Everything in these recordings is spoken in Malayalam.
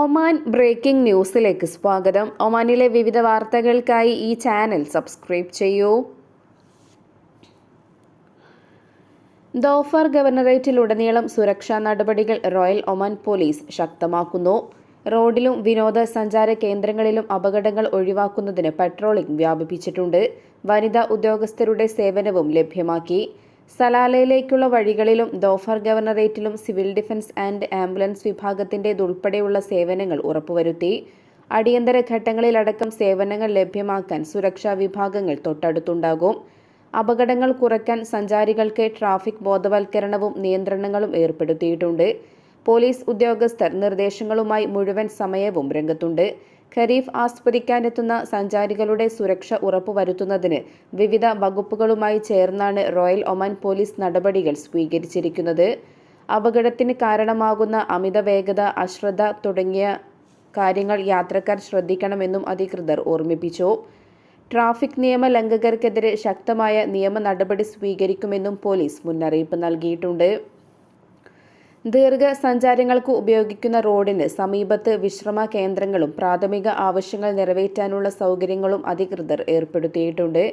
ഒമാൻ ബ്രേക്കിംഗ് ന്യൂസിലേക്ക് സ്വാഗതം. ഒമാനിലെ വിവിധ വാർത്തകൾക്കായി ഈ ചാനൽ സബ്സ്ക്രൈബ് ചെയ്യൂ. ദോഫർ ഗവർണറേറ്റിലുടനീളം സുരക്ഷാ നടപടികൾ റോയൽ ഒമാൻ പോലീസ് ശക്തമാക്കുന്നു. റോഡിലും വിനോദസഞ്ചാര കേന്ദ്രങ്ങളിലും അപകടങ്ങൾ ഒഴിവാക്കുന്നതിന് പട്രോളിംഗ് വ്യാപിപ്പിച്ചിട്ടുണ്ട്. വനിതാ ഉദ്യോഗസ്ഥരുടെ സേവനവും ലഭ്യമാക്കി. സലാലയിലേക്കുള്ള വഴികളിലും ദോഫർ ഗവർണറേറ്റിലും സിവിൽ ഡിഫൻസ് ആൻഡ് ആംബുലൻസ് വിഭാഗത്തിന്റെതുൾപ്പെടെയുള്ള സേവനങ്ങൾ ഉറപ്പുവരുത്തി. അടിയന്തര ഘട്ടങ്ങളിലടക്കം സേവനങ്ങൾ ലഭ്യമാക്കാൻ സുരക്ഷാ വിഭാഗങ്ങൾ തൊട്ടടുത്തുണ്ടാകും. അപകടങ്ങൾ കുറയ്ക്കാൻ സഞ്ചാരികൾക്ക് ട്രാഫിക് ബോധവൽക്കരണവും നിയന്ത്രണങ്ങളും ഏർപ്പെടുത്തിയിട്ടുണ്ട്. പോലീസ് ഉദ്യോഗസ്ഥർ നിർദ്ദേശങ്ങളുമായി മുഴുവൻ സമയവും രംഗത്തുണ്ട്. ഖരീഫ് ആസ്വദിക്കാനെത്തുന്ന സഞ്ചാരികളുടെ സുരക്ഷ ഉറപ്പുവരുത്തുന്നതിന് വിവിധ വകുപ്പുകളുമായി ചേർന്നാണ് റോയൽ ഒമാൻ പോലീസ് നടപടികൾ സ്വീകരിച്ചിരിക്കുന്നത്. അപകടത്തിന് കാരണമാകുന്ന അമിത വേഗത അശ്രദ്ധ തുടങ്ങിയ കാര്യങ്ങൾ യാത്രക്കാർ ശ്രദ്ധിക്കണമെന്നും അധികൃതർ ഓർമ്മിപ്പിച്ചു. ട്രാഫിക് നിയമ ലംഘകർക്കെതിരെ ശക്തമായ നിയമ നടപടി സ്വീകരിക്കുമെന്നും പോലീസ് മുന്നറിയിപ്പ് നൽകിയിട്ടുണ്ട്. ദീർഘസഞ്ചാരങ്ങൾക്ക് ഉപയോഗിക്കുന്ന റോഡിന് സമീപത്ത് വിശ്രമ കേന്ദ്രങ്ങളും പ്രാഥമിക ആവശ്യങ്ങൾ നിറവേറ്റാനുള്ള സൗകര്യങ്ങളും അധികൃതർ ഏർപ്പെടുത്തിയിട്ടുണ്ട്.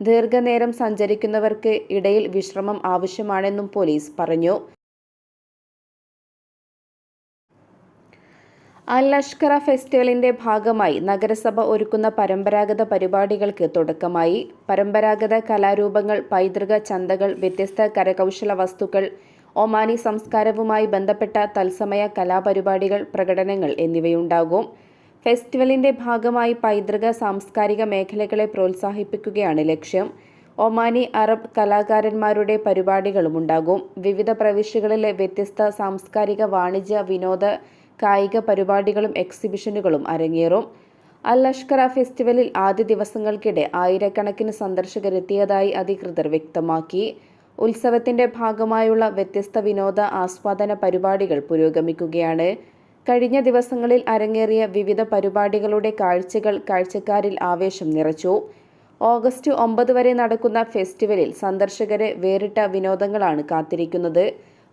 ദീർഘനേരം സഞ്ചരിക്കുന്നവർക്ക് ഇടയിൽ വിശ്രമം ആവശ്യമാണെന്നും പോലീസ് പറഞ്ഞു. അൽ ലഷ്കറ ഫെസ്റ്റിവലിന്റെ ഭാഗമായി നഗരസഭ ഒരുക്കുന്ന പരമ്പരാഗത പരിപാടികൾക്ക് തുടക്കമായി. പരമ്പരാഗത കലാരൂപങ്ങൾ പൈതൃക ചന്തകൾ വ്യത്യസ്ത കരകൗശല വസ്തുക്കൾ ഒമാനി സംസ്കാരവുമായി ബന്ധപ്പെട്ട തത്സമയ കലാപരിപാടികൾ പ്രകടനങ്ങൾ എന്നിവയുണ്ടാകും. ഫെസ്റ്റിവലിന്റെ ഭാഗമായി പൈതൃക സാംസ്കാരിക മേഖലകളെ പ്രോത്സാഹിപ്പിക്കുകയാണ് ലക്ഷ്യം. ഒമാനി അറബ് കലാകാരന്മാരുടെ പരിപാടികളും ഉണ്ടാകും. വിവിധ പ്രവിശ്യകളിലെ വ്യത്യസ്ത സാംസ്കാരിക വാണിജ്യ വിനോദ കായിക പരിപാടികളും എക്സിബിഷനുകളും അരങ്ങേറും. അൽ ലഷ്കറ ഫെസ്റ്റിവലിൽ ആദ്യ ദിവസങ്ങൾക്കിടെ ആയിരക്കണക്കിന് സന്ദർശകരെത്തിയതായി അധികൃതർ വ്യക്തമാക്കി. ഉത്സവത്തിന്റെ ഭാഗമായുള്ള വ്യത്യസ്ത വിനോദ ആസ്വാദന പരിപാടികൾ പുരോഗമിക്കുകയാണ്. കഴിഞ്ഞ ദിവസങ്ങളിൽ അരങ്ങേറിയ വിവിധ പരിപാടികളുടെ കാഴ്ചകൾ കാഴ്ചക്കാരിൽ ആവേശം നിറച്ചു. ഓഗസ്റ്റ് ഒമ്പത് വരെ നടക്കുന്ന ഫെസ്റ്റിവലിൽ സന്ദർശകരെ വേറിട്ട വിനോദങ്ങളാണ് കാത്തിരിക്കുന്നത്.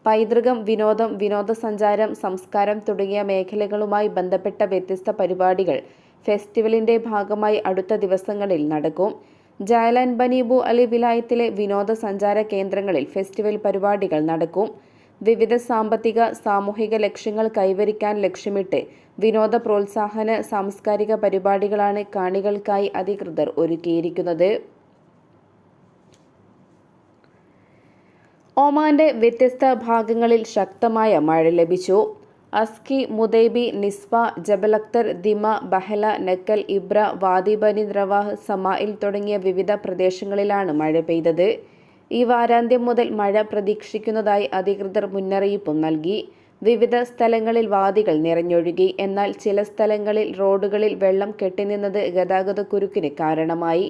പൈതൃകം വിനോദം വിനോദസഞ്ചാരം സംസ്കാരം തുടങ്ങിയ മേഖലകളുമായി ബന്ധപ്പെട്ട വ്യത്യസ്ത പരിപാടികൾ ഫെസ്റ്റിവലിന്റെ ഭാഗമായി അടുത്ത ദിവസങ്ങളിൽ നടക്കും. ജാലാൻ ബനീബു അലി വിലായത്തിലെ വിനോദസഞ്ചാര കേന്ദ്രങ്ങളിൽ ഫെസ്റ്റിവൽ പരിപാടികൾ നടക്കും. വിവിധ സാമ്പത്തിക സാമൂഹിക ലക്ഷ്യങ്ങൾ കൈവരിക്കാൻ ലക്ഷ്യമിട്ട് വിനോദ പ്രോത്സാഹന സാംസ്കാരിക പരിപാടികളാണ് കാണികൾക്കായി അധികൃതർ ഒരുക്കിയിരിക്കുന്നത്. ഒമാന്റെ വ്യത്യസ്ത ഭാഗങ്ങളിൽ ശക്തമായ മഴ ലഭിച്ചു. അസ്കി മുദൈബി നിസ്വ ജബലക്തർ ദിമ ബഹല നക്കൽ ഇബ്ര വാദിബനി ദ്രവാഹ് സമായിൽ തുടങ്ങിയ വിവിധ പ്രദേശങ്ങളിലാണ് മഴ പെയ്തത്. ഈ വാരാന്ത്യം മുതൽ മഴ പ്രതീക്ഷിക്കുന്നതായി അധികൃതർ മുന്നറിയിപ്പും നൽകി. വിവിധ സ്ഥലങ്ങളിൽ വാദികൾ നിറഞ്ഞൊഴുകി. എന്നാൽ ചില സ്ഥലങ്ങളിൽ റോഡുകളിൽ വെള്ളം കെട്ടിനിന്നത് ഗതാഗതക്കുരുക്കിന് കാരണമായി.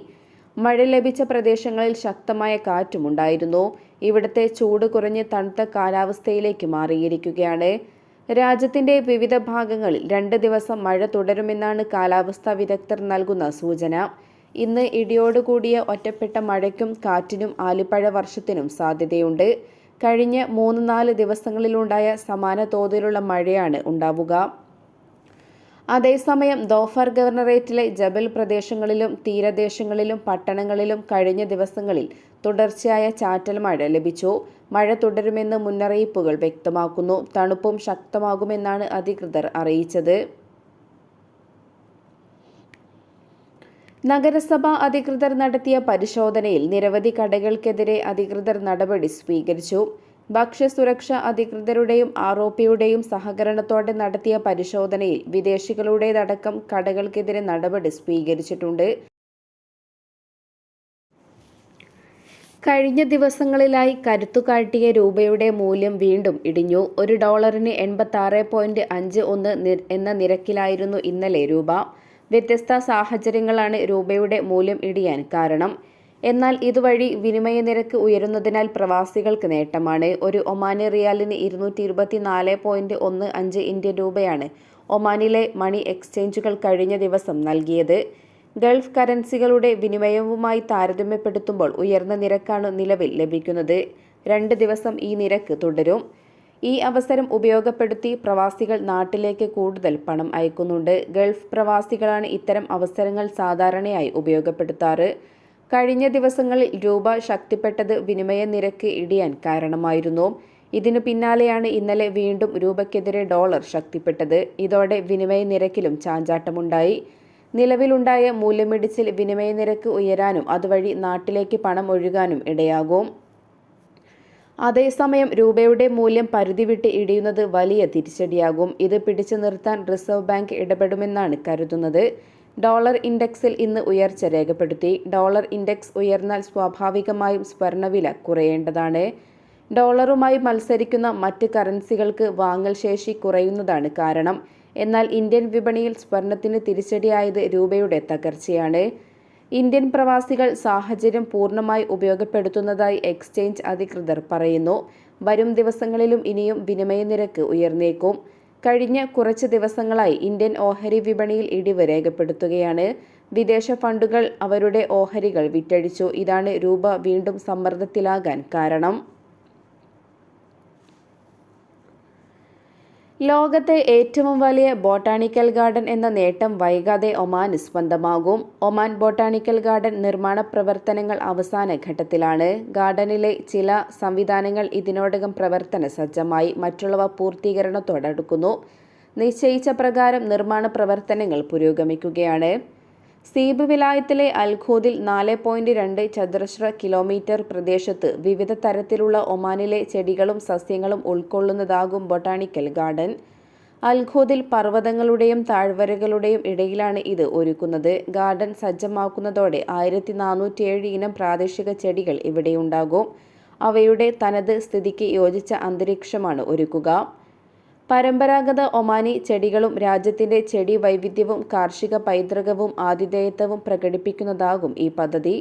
മഴ ലഭിച്ച പ്രദേശങ്ങളിൽ ശക്തമായ കാറ്റുമുണ്ടായിരുന്നു. ഇവിടുത്തെ ചൂട് കുറഞ്ഞ് തണുത്ത കാലാവസ്ഥയിലേക്ക് മാറിയിരിക്കുകയാണ്. രാജ്യത്തിന്റെ വിവിധ ഭാഗങ്ങളിൽ രണ്ട് ദിവസം മഴ തുടരുമെന്നാണ് കാലാവസ്ഥാ വിദഗ്ധർ നൽകുന്ന സൂചന. ഇന്ന് ഇടിയോടുകൂടിയ ഒറ്റപ്പെട്ട മഴയ്ക്കും കാറ്റിനും ആലിപ്പഴ വർഷത്തിനും സാധ്യതയുണ്ട്. കഴിഞ്ഞ മൂന്ന് നാല് ദിവസങ്ങളിലുണ്ടായ സമാന തോതിലുള്ള മഴയാണ് ഉണ്ടാവുക. അതേസമയം ദോഫർ ഗവർണറേറ്റിലെ ജബൽ പ്രദേശങ്ങളിലും തീരദേശങ്ങളിലും പട്ടണങ്ങളിലും കഴിഞ്ഞ ദിവസങ്ങളിൽ തുടർച്ചയായ ചാറ്റൽ മഴ ലഭിച്ചു. മഴ തുടരുമെന്ന് മുന്നറിയിപ്പുകൾ വ്യക്തമാക്കുന്നു. തണുപ്പും ശക്തമാകുമെന്നാണ് അധികൃതർ അറിയിച്ചത്. നഗരസഭ അധികൃതർ നടത്തിയ പരിശോധനയിൽ നിരവധി കടകൾക്കെതിരെ അധികൃതർ നടപടി സ്വീകരിച്ചു. ഭക്ഷ്യസുരക്ഷ അധികൃതരുടെയും ആർ സഹകരണത്തോടെ നടത്തിയ പരിശോധനയിൽ വിദേശികളുടേതടക്കം കടകൾക്കെതിരെ നടപടി സ്വീകരിച്ചിട്ടുണ്ട്. കഴിഞ്ഞ ദിവസങ്ങളിലായി കരുത്തുകാട്ടിയ രൂപയുടെ മൂല്യം വീണ്ടും ഇടിഞ്ഞു. ഒരു ഡോളറിന് എൺപത്തി ആറ് പോയിന്റ് അഞ്ച് ഒന്ന് എന്ന നിരക്കിലായിരുന്നു ഇന്നലെ രൂപ. വ്യത്യസ്ത സാഹചര്യങ്ങളാണ് രൂപയുടെ മൂല്യം ഇടിയാൻ കാരണം. എന്നാൽ ഇതുവഴി വിനിമയ നിരക്ക് ഉയരുന്നതിനാൽ പ്രവാസികൾക്ക് നേട്ടമാണ്. ഒരു ഒമാനി റിയാലിന് ഇരുന്നൂറ്റി ഇരുപത്തി നാല് പോയിന്റ് ഒന്ന് അഞ്ച് ഇന്ത്യൻ രൂപയാണ് ഒമാനിലെ മണി എക്സ്ചേഞ്ചുകൾ കഴിഞ്ഞ ദിവസം നൽകിയത്. ഗൾഫ് കറൻസികളുടെ വിനിമയവുമായി താരതമ്യപ്പെടുത്തുമ്പോൾ ഉയർന്ന നിരക്കാണ് നിലവിൽ ലഭിക്കുന്നത്. രണ്ട് ദിവസം ഈ നിരക്ക് തുടരും. ഈ അവസരം ഉപയോഗപ്പെടുത്തി പ്രവാസികൾ നാട്ടിലേക്ക് കൂടുതൽ പണം അയക്കുന്നുണ്ട്. ഗൾഫ് പ്രവാസികളാണ് ഇത്തരം അവസരങ്ങൾ സാധാരണയായി ഉപയോഗപ്പെടുത്താറ്. കഴിഞ്ഞ ദിവസങ്ങളിൽ രൂപ ശക്തിപ്പെട്ടത് വിനിമയ നിരക്ക് ഇടിയാൻ കാരണമായിരുന്നു. ഇതിനു പിന്നാലെയാണ് ഇന്നലെ വീണ്ടും രൂപയ്ക്കെതിരെ ഡോളർ ശക്തിപ്പെട്ടത്. ഇതോടെ വിനിമയ നിരക്കിലും ചാഞ്ചാട്ടമുണ്ടായി. നിലവിലുണ്ടായ മൂല്യമിടിച്ചിൽ വിനിമയ നിരക്ക് ഉയരാനും അതുവഴി നാട്ടിലേക്ക് പണം ഒഴുകാനും ഇടയാകും. അതേസമയം രൂപയുടെ മൂല്യം പരിധി വിട്ട് ഇടിയുന്നത് വലിയ തിരിച്ചടിയാകും. ഇത് പിടിച്ചു നിർത്താൻ റിസർവ് ബാങ്ക് ഇടപെടുമെന്നാണ് കരുതുന്നത്. ഡോളർ ഇൻഡെക്സിൽ ഇന്ന് ഉയർച്ച രേഖപ്പെടുത്തി. ഡോളർ ഇൻഡെക്സ് ഉയർന്നാൽ സ്വാഭാവികമായും സ്വർണവില കുറയേണ്ടതാണ്. ഡോളറുമായി മത്സരിക്കുന്ന മറ്റ് കറൻസികൾക്ക് വാങ്ങൽ ശേഷി കുറയുന്നതാണ് കാരണം. എന്നാൽ ഇന്ത്യൻ വിപണിയിൽ സ്വർണത്തിന് തിരിച്ചടിയായത് രൂപയുടെ തകർച്ചയാണ്. ഇന്ത്യൻ പ്രവാസികൾ സാഹചര്യം പൂർണമായി ഉപയോഗപ്പെടുത്തുന്നതായി എക്സ്ചേഞ്ച് അധികൃതർ പറയുന്നു. വരും ദിവസങ്ങളിലും ഇനിയും വിനിമയ നിരക്ക് ഉയർന്നേക്കും. കഴിഞ്ഞ കുറച്ച് ദിവസങ്ങളായി ഇന്ത്യൻ ഓഹരി വിപണിയിൽ ഇടിവ് രേഖപ്പെടുത്തുകയാണ്. വിദേശ ഫണ്ടുകൾ അവരുടെ ഓഹരികൾ വിറ്റഴിച്ചു. ഇതാണ് രൂപ വീണ്ടും സമ്മർദ്ദത്തിലാകാൻ കാരണം. ലോകത്തെ ഏറ്റവും വലിയ ബോട്ടാണിക്കൽ ഗാർഡൻ എന്ന നേട്ടം വൈകാതെ ഒമാൻ സ്വന്തമാകും ഒമാൻ ബോട്ടാണിക്കൽ ഗാർഡൻ നിർമ്മാണ പ്രവർത്തനങ്ങൾ അവസാന ഘട്ടത്തിലാണ്. ഗാർഡനിലെ ചില സംവിധാനങ്ങൾ ഇതിനോടകം പ്രവർത്തന സജ്ജമായി. മറ്റുള്ളവ പൂർത്തീകരണത്തോടടുക്കുന്നു. നിശ്ചയിച്ച പ്രകാരം നിർമ്മാണ പ്രവർത്തനങ്ങൾ പുരോഗമിക്കുകയാണ്. സീബ് വിലായത്തിലെ അൽഖോദിൽ നാല് പോയിന്റ് രണ്ട് ചതുരശ്ര കിലോമീറ്റർ പ്രദേശത്ത് വിവിധ തരത്തിലുള്ള ഒമാനിലെ ചെടികളും സസ്യങ്ങളും ഉൾക്കൊള്ളുന്നതാകും ബൊട്ടാണിക്കൽ ഗാർഡൻ. അൽഖോദിൽ പർവതങ്ങളുടെയും താഴ്വരകളുടെയും ഇടയിലാണ് ഇത് ഒരുക്കുന്നത്. ഗാർഡൻ സജ്ജമാക്കുന്നതോടെ ആയിരത്തി നാനൂറ്റിയേഴ് ഇനം പ്രാദേശിക ചെടികൾ ഇവിടെയുണ്ടാകും. അവയുടെ തനത് സ്ഥിതിക്ക് യോജിച്ച അന്തരീക്ഷമാണ് ഒരുക്കുക. പരമ്പരാഗത ഒമാനി ചെടികളും രാജ്യത്തിന്റെ ചെടി വൈവിധ്യവും കാർഷിക പൈതൃകവും ആതിഥേയത്വവും പ്രകടിപ്പിക്കുന്നതാകും ഈ പദ്ധതി.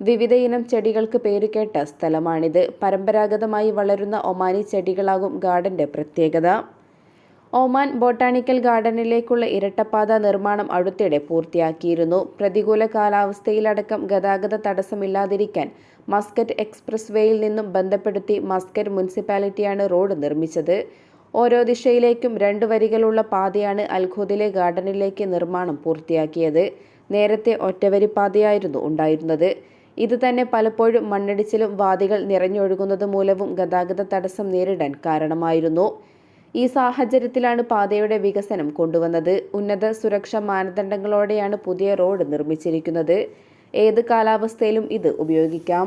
വിവിധയിനം ചെടികൾക്ക് പേരുകേട്ട സ്ഥലമാണിത്. പരമ്പരാഗതമായി വളരുന്ന ഒമാനി ചെടികളാകും ഗാർഡന്റെ പ്രത്യേകത. ഒമാൻ ബൊട്ടാണിക്കൽ ഗാർഡനിലേക്കുള്ള ഇരട്ടപ്പാത നിർമ്മാണം അടുത്തിടെ പൂർത്തിയാക്കിയിരുന്നു. പ്രതികൂല കാലാവസ്ഥയിലടക്കം ഗതാഗത തടസ്സമില്ലാതിരിക്കാൻ മസ്കറ്റ് എക്സ്പ്രസ് വേയിൽ നിന്നും ബന്ധപ്പെടുത്തി മസ്കറ്റ് മുനിസിപ്പാലിറ്റിയാണ് റോഡ് നിർമ്മിച്ചത്. ഓരോ ദിശയിലേക്കും രണ്ട് വരികളുള്ള പാതയാണ് അൽഖുദിലെ ഗാർഡനിലേക്ക് നിർമ്മാണം പൂർത്തിയാക്കിയത്. നേരത്തെ ഒറ്റവരി പാതയായിരുന്നു ഉണ്ടായിരുന്നത്. ഇത് തന്നെ പലപ്പോഴും മണ്ണിടിച്ചിലും വാദികൾ നിറഞ്ഞൊഴുകുന്നത് മൂലവും ഗതാഗത തടസ്സം നേരിടാൻ കാരണമായിരുന്നു. ഈ സാഹചര്യത്തിലാണ് പാതയുടെ വികസനം കൊണ്ടുവന്നത്. ഉന്നത സുരക്ഷാ മാനദണ്ഡങ്ങളോടെയാണ് പുതിയ റോഡ് നിർമ്മിച്ചിരിക്കുന്നത്. ഏത് കാലാവസ്ഥയിലും ഇത് ഉപയോഗിക്കാം.